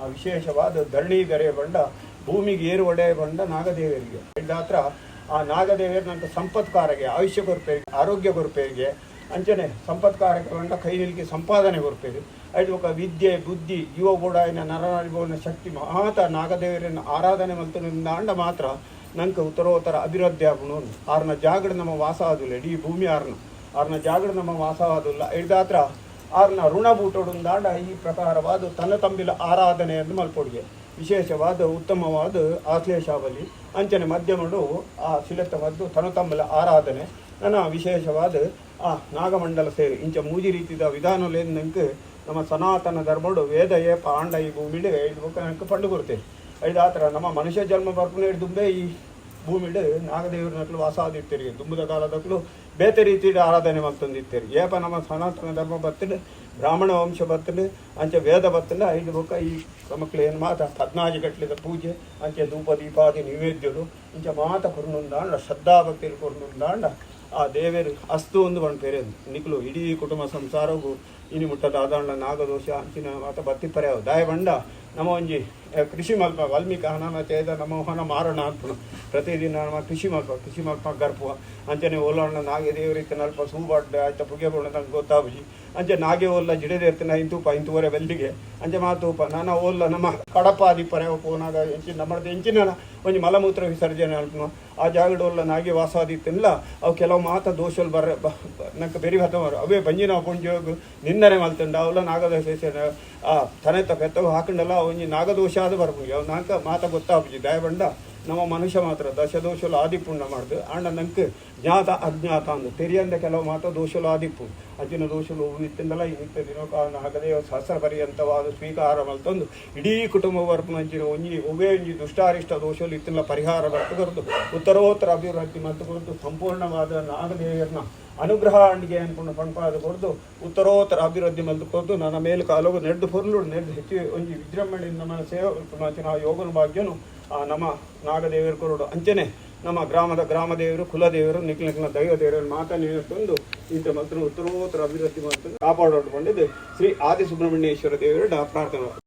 ಆ ವಿಶೇಷವಾದ ಧರಣಿ ಗರೆ ಬಂಡ, ಭೂಮಿಗೆ ಏರು ಒಡೆಯ ಬಂಡ ನಾಗದೇವರಿಗೆ. ಇದಾತ್ರ ಆ ಸಂಪತ್ಕಾರಕ್ಕೆ ಸಂಪತ್ಕಾರಗೆ, ಆಯುಷ್ಯ ಕೊರಪೆಗೆ ಆರೋಗ್ಯ ಕೊರಪೆಗೆ ಅಂಚನೆ ಸಂಪತ್ಕಾರಕ್ಕೆ ಬಂಡ ಕೈ ನಿಲ್ಗೆ ಸಂಪಾದನೆ ಕೊರಪೆಗೆ ఒక ವಿದ್ಯೆ, ಬುದ್ಧಿ, ಯುವ ಕೂಡ ನರನಾಡಿಬೋನ ಶಕ್ತಿ, ಮಹಾತ ನಾಗದೇವರನ್ನು ಆರಾಧನೆ ಮಲ್ತನಿಂದ ಅಂಡ ಮಾತ್ರ ನಂಗೆ ಉತ್ತರೋತ್ತರ ಅಭಿವೃದ್ಧಿ ಆಗುನು. ಆರ್ನ ಜಾಗಡ ನಮ್ಮ ವಾಸ ಆದಿಲ್ಲ ಇಡೀ ಭೂಮಿ ಆರ್ನ. ಆರ್ನ ಜಾಗಡ ನಮ್ಮ ವಾಸ ಆದಿಲ್ಲ ಇದಾತ್ರ ಆರ್ನ ಬೂಟೊಡುಂದಾಂಡ ಈ ಪ್ರಕಾರವಾದ ತನ್ನ ತಂಬಿಲ ಆರಾಧನೆಯನ್ನು ಮಲ್ಪೊಡುಗೆ. ವಿಶೇಷವಾದ, ಉತ್ತಮವಾದ ಆಶ್ಲೇಷಾವಲಿ. ಅಂಚನೆ ಮಧ್ಯಮಡು ಆ ಶಿಲತ್ತವಾದ್ದು ತನ್ನ ತಂಬಿಲ ಆರಾಧನೆ. ನನ್ನ ವಿಶೇಷವಾದ, ಆ ನಾಗಮಂಡಲ ಸೇರಿ ಇಂಚ ಮೂಜಿ ರೀತಿದ ವಿಧಾನಲೇಂದಂಕ ನಮ್ಮ ಸನಾತನ ಧರ್ಮಡು ವೇದ, ಏಪ, ಆಂಡ ಈ ಭೂಮಿಡೆ ಬುಕ್ಕ ಪಂಡು ಕೊಡ್ತೇವೆ ನಮ್ಮ ಮನುಷ್ಯ ಜನ್ಮ ಬರ್ಕೊಂಡು ದುಂಬೆ ಈ ಭೂಮಿಡ್ ನಾಗದೇವರ ನಕ್ಲು ವಾಸ ಆದಿತ್ತೇರಿ, ದುಂಬದ ಕಾಲದಕ್ಲು ಬೇತೆ ರೀತಿ ಆರಾಧನೆ ಮಾಡ್ತಂದಿತ್ತೇರಿ ಏಪ ನಮ್ಮ ಸನಾತನ ಧರ್ಮ ಬರ್ತದೆ ಬ್ರಾಹ್ಮಣ ವಂಶ ಬರ್ತದೆ ಅಂಚೆ ವೇದ ಬರ್ತದೆ ಐದು ಬುಕ್ಕ ಈ ಮಕ್ಕಳು ಏನು ಮಾತ? ಹದಿನಾಜು ಗಟ್ಲಿದ ಪೂಜೆ, ಅಂಚೆ ಧೂಪ ದೀಪಾದಿ ನೈವೇದ್ಯರು, ಇಂಚ ಮಾತ ಕೊರ್ನುಂದಾಂಡ, ಶ್ರದ್ಧಾ ಭಕ್ತಿಲಿ ಕೊರ್ನುಂದಾಂಡ, ಆ ದೇವೇರು ಅಸ್ತು ಒಂದು ಒಂದು ಪೇರೆ ನಿಕ್ಲು ಇಡೀ ಕುಟುಂಬ ಸಂಸಾರವು ಇನಿ ಮುಟ್ಟದ ಆದಾಂಡ ನಾಗದೋಷ, ಅಂಚಿನ ಮಾತ ಬತ್ತಿ ಪರ್ಯಾವ ದಾಯ ಬಂಡ ನಮ್ಮ ಒಂಜಿ ಕೃಷಿ ಮಲ್ಪ, ವಾಲ್ಮೀಕಿ ಹಣನ ಚೇದ ನಮ್ಮ ಹಣ ಮಾರಣ ಅನ್ಪುಣ ಪ್ರತಿದಿನ ನಮ್ಮ ಕೃಷಿ ಮಲ್ಪ ಕೃಷಿ ಮಲ್ಪ ಗರ್ಪುವ. ಅಂಚನೆ ಓಲಣ್ಣ ನಾಗೆ ದೇವರಿತ್ತ ನಲ್ಪ ಸೂಬಡ್ಡ, ಆಯ್ತ ಪುಗೆ ಬಣ್ಣ ನಂಗೆ ಗೊತ್ತಾಗಿ ಅಂಚೆ ನಾಗೆ ಓಲ್ಲ ಜಿಡದೆ ಇರ್ತೀನಿ ಇಂತೂಪ, ಇಂತುವರೆ ಬೆಲ್ಲಿಗೆ ಅಂಚೆ ಮಾತೂಪ, ನಾನು ಓಲ್ಲ ನಮ್ಮ ಕಡಪ ಪರ್ಯಾವ ಪೋನಾಗ ಎಂಚಿನ ನಮ್ಮದು ಎಂಚಿನ ಒಂಜಿ ಮಲಮೂತ್ರ ವಿಸರ್ಜನೆ ಅಲ್ಪನು ಆ ಜಾಗಡ ಓಲ್ಲ ನಾಗೆ ವಾಸವಾದಿತ್ತಿಲ್ಲ ಅವು ಕೆಲವು ಮಾತ ದೋಷಲ್ ಬರ ನಂಗೆ ಬೆರಿ ಹತ್ತವರು ಅವೇ ಬಂಜಿನ ಪುಂಜೋಗ ನಿಂದನೆ ಮಲ್ತಂಡ, ಅವಲ್ಲ ನಾಗದ ಆ ತನೆ ಪೆತ್ತವು ಹಾಕೊಂಡಲ್ಲ ಒಂಜಿ ನಾಗದೋಷ ಆದ ಬರ್ಬೋದು. ಅವ್ ಗೊತ್ತಾ ಮಾತ ಗೊತ್ತಾಪುಜಿ ನಮ್ಮ ಮನುಷ್ಯ ಮಾತ್ರ ದಶದೋಷಲು ಆದಿಪುಣ್ಣ ಮಾಡ್ದು ಆಂಡ ನಂಗೆ ಜ್ಞಾತ ಅಜ್ಞಾತ ಅಂದು. ತೆರಿಯಂದ ಕೆಲವು ಮಾತ್ರ ದೋಷಲು ಆದಿಪ್ಪು ಅಜ್ಜಿನ ದೋಷಲು ನಿತ್ತಿಂದಲ ಇತ್ತ ದಿನೋ ದಿನಕಾಲ ನಾಗದೇವ ಸಹಸ್ರ ಪರ್ಯಂತವಾದ ಸ್ವೀಕಾರ ಮಲ್ತೊಂದು. ಇಡೀ ಕುಟುಂಬ ವರ್ಪನ ಒಂಜಿ ಒವೇ ಒಂಜಿ ದುಷ್ಟಾರಿಷ್ಟ ದೋಷಲು ಇತ್ತಿನ ಪರಿಹಾರ ಬರ್ತು ಕೊರದು ಉತ್ತರೋತ್ತರ ಅಭಿವೃದ್ಧಿ ಮತ್ತು ಸಂಪೂರ್ಣವಾದ ನಾಗದೇವರನ್ನ ಅನುಗ್ರಹ ಅಂಡಿಗೆ ಅನ್ಕೊಂಡು ಪಂಪಾದ ಕೊರದು ಉತ್ತರೋತ್ತರ ಅಭಿವೃದ್ಧಿ ಮಲ್ತು ಕೊರದು ನನ್ನ ಮೇಲೆ ಕಾಲವು ನೆಡ್ದು ಪೊರ್ಲು ನೆಡ್ದು ಹೆಚ್ಚು ಒಂಜಿ ವಿಜೃಂಭಣೆಯಿಂದ ನನ್ನ ಸೇವೆ ಯೋಗನ ಭಾಗ್ಯನು. ನಮ್ಮ ನಾಗದೇವರು ಕೊರಡು. ಅಂಚನೆ ನಮ್ಮ ಗ್ರಾಮದ ಗ್ರಾಮದೇವರು, ಕುಲದೇವರು ನಿಖಿಲ ನಿಖಿಲ ದೈವ ದೇವರನ್ನು ತಂದು ಇಂಥ ಮತ್ತು ಉತ್ತರೋತ್ತರ ಅಭಿವೃದ್ಧಿ ಮತ್ತು ಕಾಪಾಡಿಕೊಂಡಿದ್ದು ಶ್ರೀ ಆದಿ ಸುಬ್ರಹ್ಮಣ್ಯೇಶ್ವರ ದೇವರ ಪ್ರಾರ್ಥನೆ